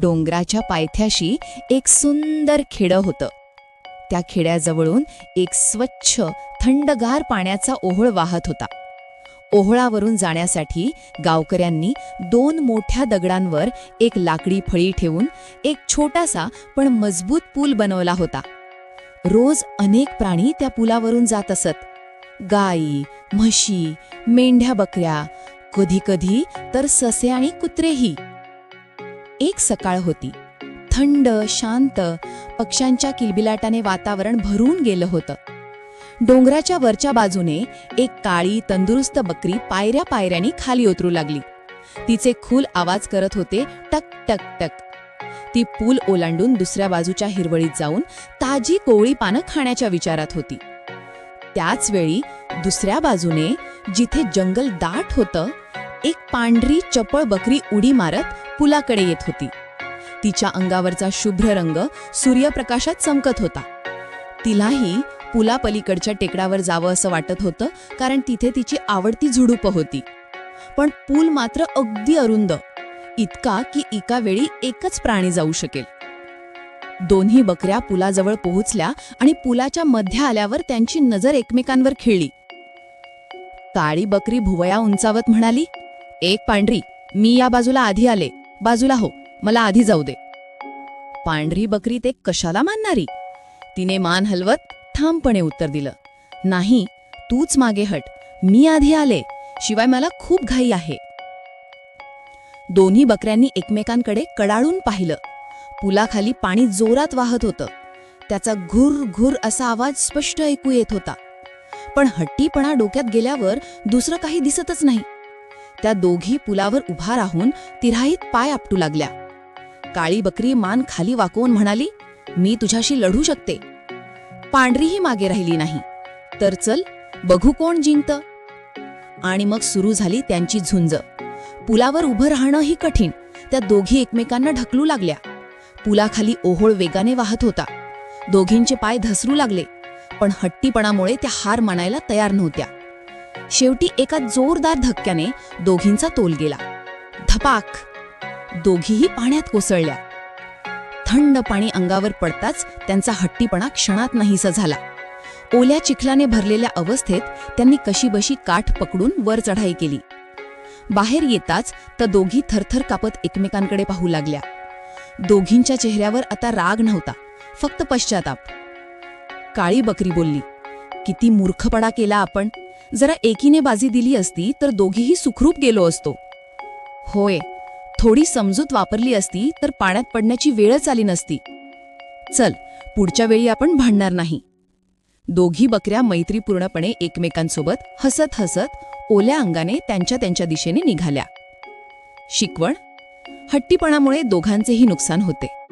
डोंगराच्या पायथ्याशी एक सुंदर खेडं होतं. त्या खेड्याजवळून एक स्वच्छ थंडगार पाण्याचा ओहोळ वाहत होता. ओहोळावरून जाण्यासाठी गावकऱ्यांनी दोन मोठ्या दगडांवर एक लाकडी फळी ठेवून एक छोटासा पण मजबूत पूल बनवला होता. रोज अनेक प्राणी त्या पुलावरून जात असत. गायी म्हशी मेंढ्या बकऱ्या कधी कधी तर ससे आणि कुत्रेही. एक सकाळ होती. थंड शांत पक्ष्यांच्या किलबिलाटाने वातावरण भरून गेलं होतं. डोंगराच्या वरच्या बाजूने एक काळी तंदुरुस्त बकरी पायऱ्या पायऱ्याने खाली उतरू लागली. तिचे खूल आवाज करत होते टक टक टक. ती पूल ओलांडून दुसऱ्या बाजूच्या हिरवळीत जाऊन ताजी कोवळी पानं खाण्याच्या विचारात होती. त्याच वेळी दुसऱ्या बाजूने जिथे जंगल दाट होतं एक पांढरी चपळ बकरी उडी मारत पुलाकडे येत होती. तिच्या अंगावरचा शुभ्र रंग सूर्यप्रकाशात चमकत होता. तिलाही पुलापलीकडच्या टेकडावर जावं असं वाटत होतं कारण तिथे तिची आवडती झुडूप होती. पण पूल मात्र अगदी अरुंद इतका की एका वेळी एकच प्राणी जाऊ शकेल. दोन्ही बकऱ्या पुलाजवळ पोहोचल्या आणि पुलाच्या मध्ये आल्यावर त्यांची नजर एकमेकांवर खेळली. काळी बकरी भुवया उंचावत म्हणाली एक पांढरी मी या बाजूला आधी आले. बाजूला हो मला आधी जाऊ दे. पांढरी बकरी ते कशाला मानणारी? तिने मान हलवत ठामपणे उत्तर दिलं. नाही तूच मागे हट. मी आधी आले शिवाय मला खूप घाई आहे. दोन्ही बकऱ्यांनी एकमेकांकडे कडाळून पाहिलं. पुलाखाली पाणी जोरात वाहत होतं. त्याचा घुर घुर असा आवाज स्पष्ट ऐकू येत होता. पण हट्टीपणा डोक्यात गेल्यावर दुसरं काही दिसतच नाही. त्या दोघी पुलावर उभा राहून तिराहीत पाय आपटू लागल्या. काळी बकरी मान खाली वाकवून म्हणाली मी तुझ्याशी लढू शकते. पांढरीही मागे राहिली नाही. तर चल बघू कोण जिंकत. आणि मग सुरू झाली त्यांची झुंज. पुलावर उभं राहणंही कठीण. त्या दोघी एकमेकांना ढकलू लागल्या. पुलाखाली ओहोळ वेगाने वाहत होता. दोघींचे पाय धसरू लागले. पण हट्टीपणामुळे त्या हार मानायला तयार नव्हत्या. शेवटी एका जोरदार धक्क्याने दोघींचा तोल गेला. धपाक! दोघीही पाण्यात कोसळल्या. थंड पाणी अंगावर पडताच त्यांचा हट्टीपणा क्षणात नाहीसा झाला. ओल्या चिखलाने भरलेल्या अवस्थेत त्यांनी कशीबशी काठ पकडून वर चढाई केली. बाहेर येताच तर दोघी थरथर कापत एकमेकांकडे पाहू लागल्या. दोघींच्या चेहऱ्यावर आता राग नव्हता फक्त पश्चाताप. काळी बकरी बोलली किती मूर्खपणा केला आपण. जरा एकीने बाजी दिली असती तर दोघीही सुखरूप गेलो असतो. होय थोडी समजूत वापरली असती तर पाण्यात पडण्याची वेळच आली नसती. चल पुढच्या वेळी आपण भांडणार नाही. दोघी बकऱ्या मैत्रीपूर्णपणे एकमेकांसोबत हसत हसत ओल्या अंगाने त्यांच्या त्यांच्या दिशेने निघाल्या. शिकवण? हट्टीपणामुळे दोघांचेही नुकसान होते.